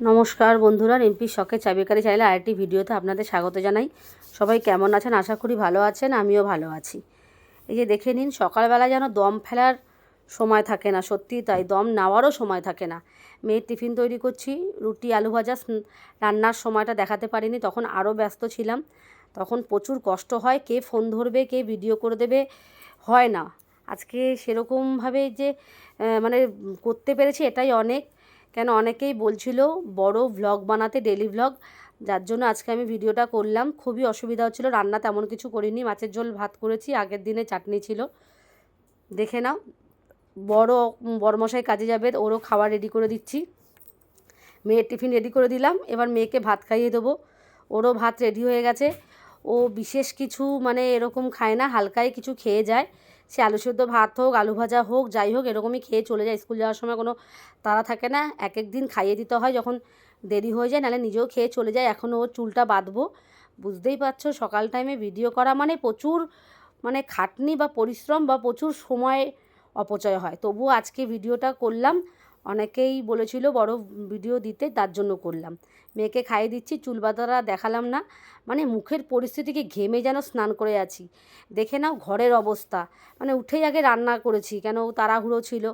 নমস্কার বন্ধুরা রিম্পির শখে চাবিকারি চাইলে আরেকটি ভিডিওতে আপনাদের স্বাগত জানাই। সবাই কেমন আছেন? আশা করি ভালো আছেন, আমিও ভালো আছি। এই যে দেখে নিন, সকালবেলা যেন দম ফেলার সময় থাকে না সত্যি তাই, দম নেওয়ারও সময় থাকে না। মেয়ের টিফিন তৈরি করছি, রুটি, আলু ভাজা রান্নার সময়টা দেখাতে পারিনি, তখন আরও ব্যস্ত ছিলাম। তখন প্রচুর কষ্ট হয়, কে ফোন ধরবে, কে ভিডিও করে দেবে, হয় না। আজকে সেরকমভাবে যে মানে করতে পেরেছি, এটাই অনেক। কেন অনেকেই বলছিল, বড় ভ্লগ বানাতে ডেলি ভ্লগ যার জন্য আজকে আমি ভিডিওটা করলাম। খুবই অসুবিধা হচ্ছিল, রান্না তেমন কিছু করিনি। মাছের ঝোল, ভাত করেছি, আগের দিনে চাটনি ছিল। দেখে নাও, বড়, বড়মশাই কাজে যাবে, ওরও খাবার রেডি করে দিচ্ছি। মেয়ের টিফিন রেডি করে দিলাম, এবার মেয়েকে ভাত খাইয়ে দেবো। ওরও ভাত রেডি হয়ে গেছে। ও বিশেষ কিছু মানে এরকম খায় না, হালকাই কিছু খেয়ে যায়। সে আলু সেদ্ধ ভাত হোক, আলু ভাজা হোক, যাই হোক, এরকমই খেয়ে চলে যায়। স্কুল যাওয়ার সময় কোনো তাড়া থাকে না। এক এক দিন খাইয়ে দিতে হয়। যখন দেরি হয়ে যায়, নাহলে নিজেও খেয়ে চলে যায়। এখনও ওর চুলটা বাঁধবো। বুঝতেই পারছ, সকাল টাইমে ভিডিও করা মানে প্রচুর মানে খাটনি বা পরিশ্রম বা প্রচুর সময় অপচয় হয়। তবুও আজকে ভিডিওটা করলাম। অনেকেই বলেছিল বড় ভিডিও দিতে, তার জন্য করলাম। মেয়েকে খাইয়ে দিচ্ছি, চুল বাঁধারা দেখালাম না। মানে মুখের পরিস্থিতিকে ঘেমে যেন স্নান করে আছি। দেখে নাও ঘরের অবস্থা। মানে উঠেই আগে রান্না করেছি, কেন ও তাড়াহুড়ো ছিল।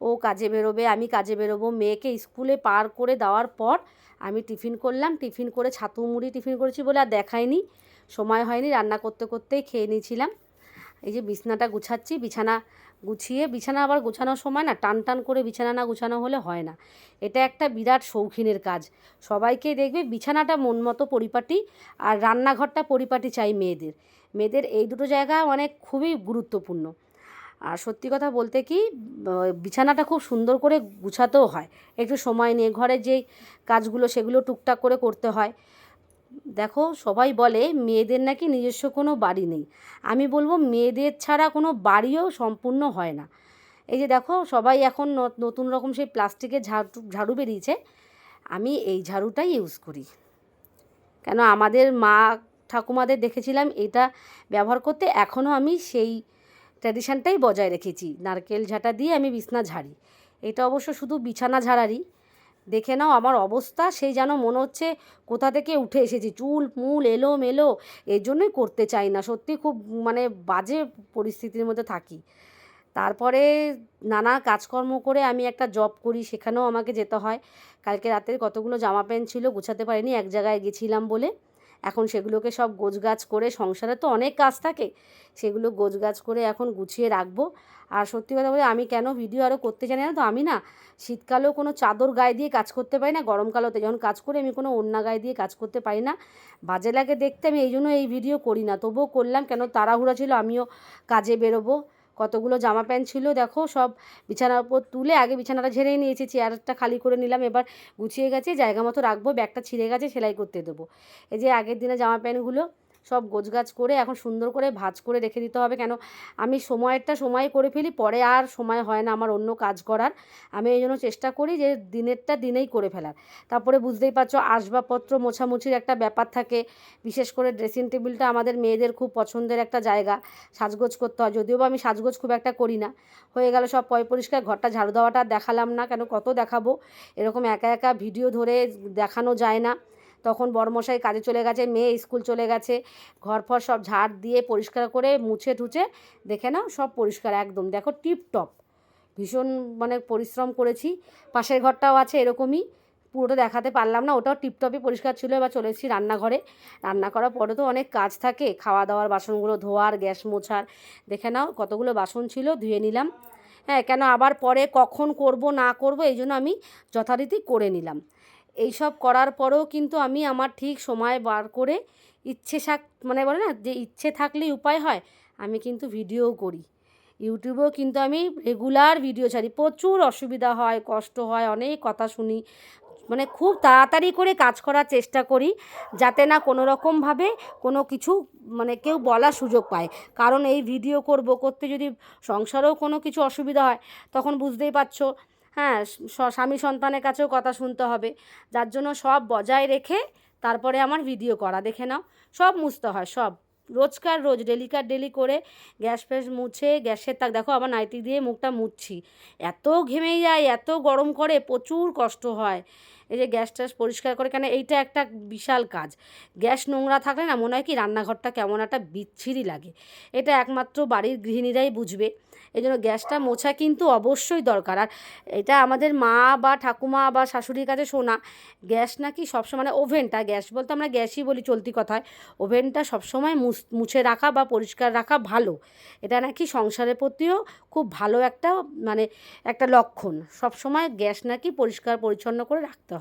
ও কাজে বেরোবে, আমি কাজে বেরোবো। মেয়েকে স্কুলে পার করে দেওয়ার পর আমি টিফিন করলাম। টিফিন করে ছাতু মুড়ি টিফিন করেছি বলে আর দেখায়নি। সময় হয়নি, রান্না করতে করতেই খেয়ে নিয়েছিলাম। এই যে বিছনাটা গুছাচ্ছি, বিছানা গুছিয়ে বিছানা আবার গোছানোর সময় না টান টান করে বিছানা না গুছানো হলে হয় না। এটা একটা বিরাট শৌখিনের কাজ। সবাইকে দেখবে বিছানাটা মন মতো পরিপাটি আর রান্নাঘরটা পরিপাটি চাই মেয়েদের। মেয়েদের এই দুটো জায়গা অনেক খুবই গুরুত্বপূর্ণ। আর সত্যি কথা বলতে কি বিছানাটা খুব সুন্দর করে গুছাতেও হয়। একটু সময় নিয়ে ঘরের যেই কাজগুলো সেগুলো টুকটাক করে করতে হয়। দেখো, সবাই বলে মেয়েদের নাকি নিজস্ব কোনো বাড়ি নেই। আমি বলব মেয়েদের ছাড়া কোনো বাড়িও সম্পূর্ণ হয় না। এই যে দেখো, সবাই এখন নতুন রকম সেই প্লাস্টিকের ঝাড়ু ঝাড়ু বেরিয়েছে। আমি এই ঝাড়ুটাই ইউজ করি। কেন, আমাদের মা ঠাকুমাদের দেখেছিলাম এটা ব্যবহার করতে, এখনও আমি সেই ট্র্যাডিশানটাই বজায় রেখেছি। নারকেল ঝাঁটা দিয়ে আমি বিছনা ঝাড়ি। এটা অবশ্য শুধু বিছানা ঝাড়ারই। দেখে নাও আমার অবস্থা, সেই যেন মনে হচ্ছে কোথা থেকে উঠে এসেছি। চুল, মুল এলো মেলো এর জন্যই করতে চাই না। সত্যি খুব মানে বাজে পরিস্থিতির মধ্যে থাকি। তারপরে নানা কাজকর্ম করে আমি একটা জব করি, সেখানেও আমাকে যেতে হয়। কালকে রাতের কতগুলো জামা প্যান্ট ছিল গুছাতে পারিনি, এক জায়গায় গেছিলাম বলে। এখন সেগুলোকে সব গোছগাছ করে সংসারে তো অনেক কাজ থাকে, সেগুলো গোছগাছ করে এখন গুছিয়ে রাখব। আর সত্যি কথা বলে আমি কেন ভিডিও আরও করতে জানি না তো আমি না শীতকালেও কোনো চাদর গায়ে দিয়ে কাজ করতে পারি না গরমকালেতে যখন কাজ করি আমি কোনো ওড়না গায়ে দিয়ে কাজ করতে পারি না। বাজে লাগে দেখতে, আমি এই জন্য এই ভিডিও করি না। তবুও করলাম কেন তাড়াহুড়া ছিল, আমিও কাজে বেরোবো। কতগুলো জামা প্যান্ট ছিল, দেখো সব বিছানার উপর তুলে আগে বিছানাটা ঝেড়েই নিয়েছি, চেয়ারটা খালি করে নিলাম, এবার গুছিয়ে গেছে, জায়গা মতো রাখব, ব্যাগটা ছিঁড়ে গেছে, সেলাই করতে দেবো। এই যে আগের দিনে জামা প্যান্টগুলো সব গোছগাছ করে এখন সুন্দর করে ভাঁজ করে রেখে দিতে হবে। কেন? আমি সময়েরটা সময় করে ফেলি, পরে আর সময় হয় না আমার অন্য কাজ করার। আমি এই জন্য চেষ্টা করি যে দিনেরটা দিনেই করে ফেলার। তারপরে বুঝতেই পারছ আসবাবপত্র মোছামুছির একটা ব্যাপার থাকে। বিশেষ করে ড্রেসিং টেবিলটা আমাদের মেয়েদের খুব পছন্দের একটা জায়গা। সাজগোজ করতে হয়। যদিও বা আমি সাজগোজ খুব একটা করি না। হয়ে গেল সব পয় পরিষ্কার, ঘরটা ঝাড়ু দেওয়াটা দেখালাম না। কেন? কত দেখাবো? এরকম একা একা ভিডিও ধরে দেখানো যায় না। তখন বড়মশাই কাজে চলে গেছে, মেয়ে স্কুল চলে গেছে। ঘর ফর সব ঝাড় দিয়ে পরিষ্কার করে মুছে টুছে দেখে নাও, সব পরিষ্কার একদম। দেখো টিপ টপ ভীষণ মানে পরিশ্রম করেছি। পাশের ঘরটাও আছে এরকমই। পুরোটা দেখাতে পারলাম না, ওটাও টিপটপই পরিষ্কার ছিল। এবার চলে এসেছি রান্নাঘরে। রান্না করার পরে তো অনেক কাজ থাকে। খাওয়া দাওয়ার বাসনগুলো ধোয়ার, গ্যাস মোছার। দেখে নাও, কতগুলো বাসন ছিল, ধুয়ে নিলাম। হ্যাঁ কেন আবার পরে কখন করব, না করব, এই জন্য আমি যথারীতি করে নিলাম। এই সব করার পরেও কিন্তু আমি আমার ঠিক সময় বার করে ইচ্ছে থাক মানে বলে না, যে ইচ্ছে থাকলেই উপায় হয়, আমি কিন্তু ভিডিও করি। ইউটিউবেও কিন্তু আমি রেগুলার ভিডিও ছাড়ি। প্রচুর অসুবিধা হয়, কষ্ট হয়, অনেক কথা শুনি। মানে খুব তাড়াতাড়ি করে কাজ করার চেষ্টা করি, যাতে না কোনো রকমভাবে কোনো কিছু মানে কেউ বলার সুযোগ পায়। কারণ এই ভিডিও করব করতে যদি সংসারেও কোনো কিছু অসুবিধা হয়, তখন বুঝতেই পারছ হ্যাঁ স্বামী সন্তানের কাছেও কথা শুনতে হবে। যার জন্য সব বজায় রেখে তারপরে আমার ভিডিও করা, দেখে নাও। সব মুছতে হয়, সব। রোজকার রোজ ডেলিকার ডেলি করে গ্যাস ফ্যাস মুছে, গ্যাসের তাক, দেখো আবার নাইটি দিয়ে মুখটা মুছছি। এত ঘেমে যায়, এত গরম করে, প্রচুর কষ্ট হয়। এই যে গ্যাস ট্যাস পরিষ্কার করে, কেন এইটা একটা বিশাল কাজ। গ্যাস নোংরা থাকলে না মনে হয় কি রান্নাঘরটা কেমন একটা বিচ্ছিরি লাগে। এটা একমাত্র বাড়ির গৃহিণীরাই বুঝবে। এই জন্য গ্যাসটা মোছা কিন্তু অবশ্যই দরকার। আর এটা আমাদের মা বা ঠাকুমা বা শাশুড়ির কাছে শোনা, গ্যাস নাকি সবসময় মানে ওভেনটা, গ্যাস বলতে আমরা গ্যাসই বলি চলতি কথায়, ওভেনটা সবসময় মুছ- রাখা বা পরিষ্কার রাখা ভালো। এটা নাকি সংসারের প্রতিও খুব ভালো একটা মানে একটা লক্ষণ। সবসময় গ্যাস নাকি পরিষ্কার পরিচ্ছন্ন করে রাখতে হয়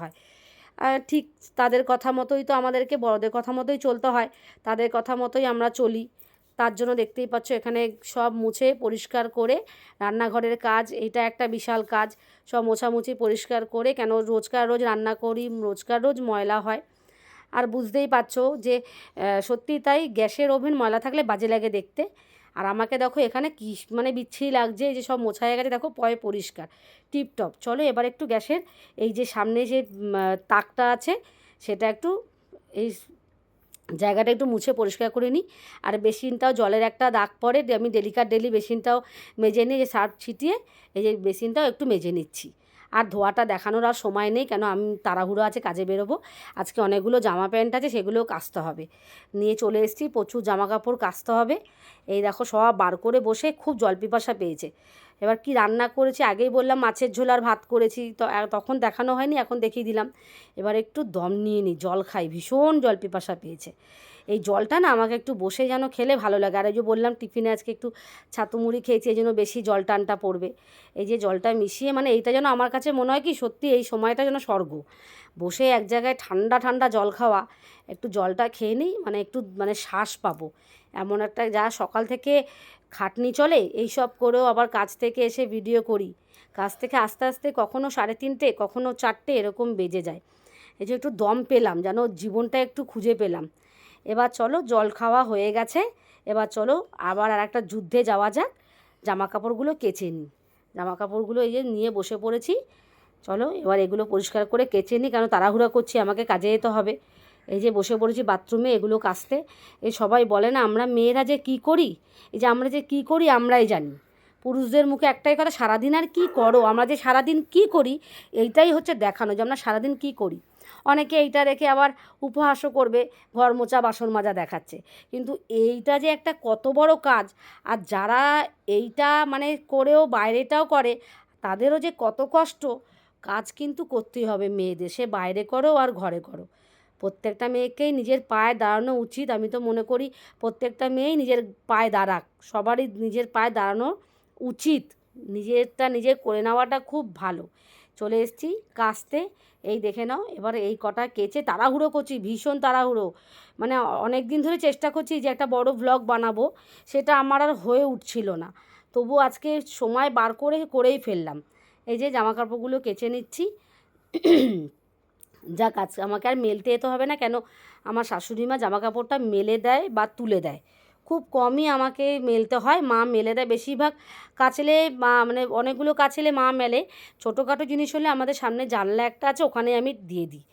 আর ঠিক তাদের কথা মতোই তো আমাদেরকে বড়দের কথা মতোই চলতে হয়। তাদের কথা মতোই আমরা চলি। তার জন্য দেখতেই পাচ্ছ এখানে সব মুছে পরিষ্কার করে রান্নাঘরের কাজ এটা একটা বিশাল কাজ। সব মোছামুছি পরিষ্কার করে কেন রোজকার রোজ রান্না করি রোজকার রোজ ময়লা হয়। আর বুঝতেই পারছ যে আহ, সত্যিই তাই গ্যাসের ওভেন ময়লা থাকলে বাজে লাগে দেখতে। আর আমাকে দেখো এখানে কি মানে বিচ্ছিরি লাগছে, এই যে সব মোছা হয়ে গেছে, দেখো পয় পরিষ্কার। টিপটপ, চলো এবার একটু গ্যাসের এই যে সামনে যে তাকটা আছে, সেটা একটু এই জায়গাটা একটু মুছে পরিষ্কার করে নিই। আর বেসিনটাও, জলের একটা দাগ পড়ে আমি ডেলিকার ডেলি বেসিনটাও মেজে নিই যে সার্ফ ছিটিয়ে এই যে বেসিনটাও একটু মেজে নিচ্ছি। আর ধোয়াটা দেখানোর আর সময় নেই, কেন আমি তাড়াহুড়ো আছে, কাজে বেরোবো। আজকে অনেকগুলো জামা প্যান্ট আছে, সেগুলোও কাচতে হবে। নিয়ে চলে এসেছি, প্রচুর জামা কাপড় কাচতে হবে। এই দেখো সব বার করে বসে খুব জল পিপাসা পেয়েছে। এবার কি রান্না করেছি? আগেই বললাম মাছের ঝোল আর ভাত করেছি। তো তখন দেখানো হয়নি, এখন দেখিয়ে দিলাম। এবার একটু দম নিয়ে নিই, জল খাই, ভীষণ জল পিপাসা পেয়েছে। এই জলটা না আমাকে একটু বসে যেন খেলে ভালো লাগে। আর এই যে বললাম টিফিনে আজকে একটু ছাতু মুড়ি খেয়েছি, এই জন্য বেশি জল টানটা পড়বে। এই যে জলটা মিশিয়ে মানে এইটা যেন আমার কাছে মনে হয় কি সত্যি এই সময়টা যেন স্বর্গ। বসে এক জায়গায় ঠান্ডা ঠান্ডা জল খাওয়া, একটু জলটা খেয়ে নিই মানে একটু মানে শ্বাস পাবো। এমন একটা যা সকাল থেকে খাটনি চলে এই সব করেও আবার কাজ থেকে এসে ভিডিও করি। কাজ থেকে আস্তে আস্তে কখনো সাড়ে তিনটে, কখনো চারটে, এরকম বেজে যায়। এই যে একটু দম পেলাম, যেন জীবনটা একটু খুঁজে পেলাম। এবার চলো, জল খাওয়া হয়ে গেছে। এবার চলো, আবার আর একটা যুদ্ধে যাওয়া যাক। জামা কাপড়গুলো কেচে নিই। জামা কাপড়গুলো এই যে নিয়ে বসে পড়েছি। চলো, এবার এগুলো পরিষ্কার করে কেচে নিই কেন তাড়াহুড়া করছি, আমাকে কাজে যেতে হবে। এই যে বসে পড়েছি বাথরুমে এগুলো কাচতে। এই সবাই বলে না, আমরা মেয়েরা যে কি করি? এই যে আমরা যে কি করি, আমরাই জানি। পুরুষদের মুখে একটাই কথা, সারাদিন আর কি করো? আমরা যে সারাদিন কি করি, এইটাই হচ্ছে দেখানো, যে আমরা সারাদিন কি করি। অনেকে এইটা রেখে আবার উপহাসও করবে, ঘর মোচা বাসন মাজা দেখাচ্ছে। কিন্তু এইটা যে একটা কত বড় কাজ, আর যারা এইটা মানে করেও, বাইরেটাও করে, তাদেরও যে কত কষ্ট কাজ কিন্তু করতেই হবে মেয়েদের। সে বাইরে করো আর ঘরে করো। প্রত্যেকটা মেয়েকেই নিজের পায়ে দাঁড়ানো উচিত। আমি তো মনে করি প্রত্যেকটা মেয়েই নিজের পায়ে দাঁড়াক। সবারই নিজের পায়ে দাঁড়ানো উচিত। নিজেরটা নিজে করে নেওয়াটা খুব ভালো। চলে এসেছি কাচতে এই দেখে নাও, এবার এই কটা কেচে তাড়াহুড়ো করছি, ভীষণ তাড়াহুড়ো। মানে অনেক দিন ধরে চেষ্টা করছি যে একটা বড় ভ্লগ বানাবো। সেটা আমার আর হয়ে উঠছিল না। তবু আজকে সময় বার করে করেই ফেললাম। এই যে জামা কাপড়গুলো কেচে নিচ্ছি। যা আজ আমাকে আর মেলতে যেতে হবে না, কেন আমার শাশুড়ি মা জামা কাপড়টা মেলে দেয় বা তুলে দেয়। খুব কমই আমাকে মেলতে হয়, মা মেলে দেয় বেশিরভাগ। কাচলে মা মানে অনেকগুলো কাচলে মা মেলে। ছোটোখাটো জিনিস হলে আমাদের সামনে জানলা একটা আছে, ওখানে আমি দিয়ে দিই।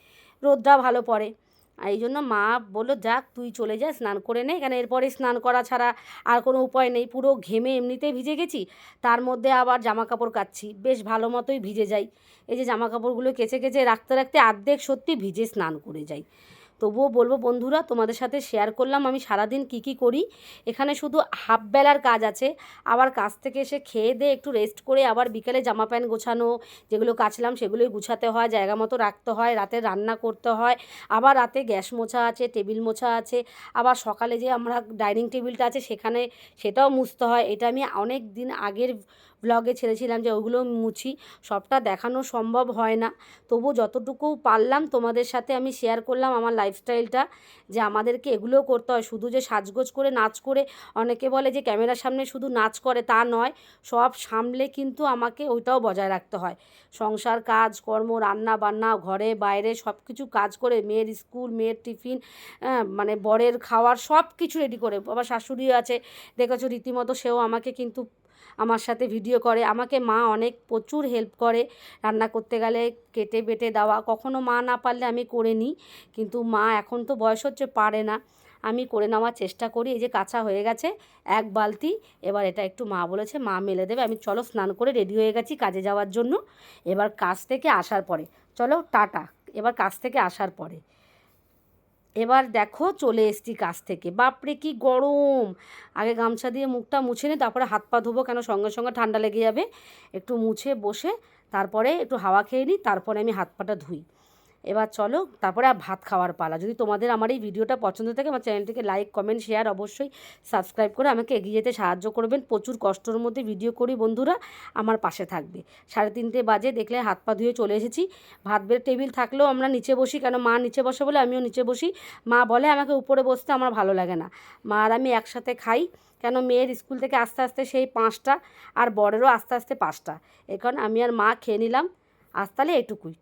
রোদটা ভালো পড়ে। আর এই জন্য মা বলল, যাক, তুই চলে যা, স্নান করে নে। কেন এরপরে স্নান করা ছাড়া আর কোনো উপায় নেই। পুরো ঘেমে এমনিতেই ভিজে গেছি। তার মধ্যে আবার জামা কাপড় কাচ্ছি। বেশ ভালো মতোই ভিজে যাই। এই যে জামা কাপড়গুলো কেচে কেচে রাখতে রাখতে আর্ধেক সত্যি ভিজে স্নান করে যাই। তবুও বলব বন্ধুরা, তোমাদের সাথে শেয়ার করলাম আমি সারাদিন কি কি করি। এখানে শুধু হাফ বেলার কাজ আছে। আবার কাজ থেকে এসে খেয়ে দিয়ে একটু রেস্ট করে আবার বিকেলে জামা প্যান্ট গোছানো, যেগুলো কাচলাম সেগুলোই গুছাতে হয়, জায়গা মতো রাখতে হয়, রাতে রান্না করতে হয়। আবার রাতে গ্যাস মোছা আছে, টেবিল মোছা আছে। আবার সকালে যে আমরা ডাইনিং টেবিলটা আছে সেখানে সেটাও মুছতে হয়। এটা আমি অনেক দিন আগের ব্লগে ছেড়েছিলাম যে ওগুলো মুছি সবটা দেখানো সম্ভব হয় না। তবু যতটুকু পারলাম তোমাদের সাথে আমি শেয়ার করলাম আমার লাইফস্টাইলটা যে আমাদেরকে এগুলোও করতে হয়। শুধু যে সাজগোজ করে নাচ করে অনেকে বলে যে ক্যামেরার সামনে শুধু নাচ করে তা নয় সব সামলে কিন্তু আমাকে ওইটাও বজায় রাখতে হয়। সংসার কাজ কর্ম রান্না বান্না ঘরে বাইরে সব কিছু কাজ করে মেয়ের স্কুল মেয়ের টিফিন হ্যাঁ, মানে বরের খাওয়ার সব কিছু রেডি করে। আবার শাশুড়িও আছে দেখেছ রীতিমতো সেও আমাকে কিন্তু আমার সাথে ভিডিও করে। আমাকে মা অনেক প্রচুর হেল্প করে রান্না করতে গেলে, কেটে বেটে দেওয়া। কখনো মা না পারলে আমি করে নিই, কিন্তু মা এখন তো বয়স হচ্ছে, পারে না। আমি করে নেওয়ার চেষ্টা করি। এই যে কাঁচা হয়ে গেছে, এক বালতি। এবার এটা একটু মা বলেছে, মা মেলে দেবে। আমি চলো স্নান করে রেডি হয়ে গেছি কাজে যাওয়ার জন্য। এবার কাজ থেকে আসার পরে, চলো, টাটা। এবার কাজ থেকে আসার পরে। এবার দেখো চলে এসছি কাছ থেকে। বাপরে, কি গরম! আগে গামছা দিয়ে মুখটা মুছে নিই তারপরে হাত পা ধোবো কেন? সঙ্গে সঙ্গে ঠান্ডা লেগে যাবে। একটু মুছে বসে, তারপরে একটু হাওয়া খেয়ে নিই তারপরে আমি হাত পাটা ধুই। এবার চলো, তারপরে আর ভাত খাওয়ার পালা। যদি তোমাদের আমার এই ভিডিওটা পছন্দ থাকে, আমার চ্যানেলটিকে লাইক কমেন্ট শেয়ার অবশ্যই সাবস্ক্রাইব করে আমাকে এগিয়ে যেতে সাহায্য করবেন। প্রচুর কষ্টর মধ্যে ভিডিও করি বন্ধুরা, আমার পাশে থাকবে। সাড়ে তিনটে বাজে, দেখলে হাত পা ধুয়ে চলে এসেছি। ভাত বের টেবিল থাকলেও আমরা নিচে বসি কেন? মা নিচে বসে বলে আমিও নিচে বসি। মা বলে আমাকে উপরে বসতে আমার ভালো লাগে না। মা আর আমি একসাথে খাই, কেন? মেয়ের স্কুল থেকে আস্তে আস্তে সেই পাঁচটা আর বড়েরও আস্তে আস্তে পাঁচটা। এখন আমি আর মা খেয়ে নিলাম। আজ তাহলে এটুকুই।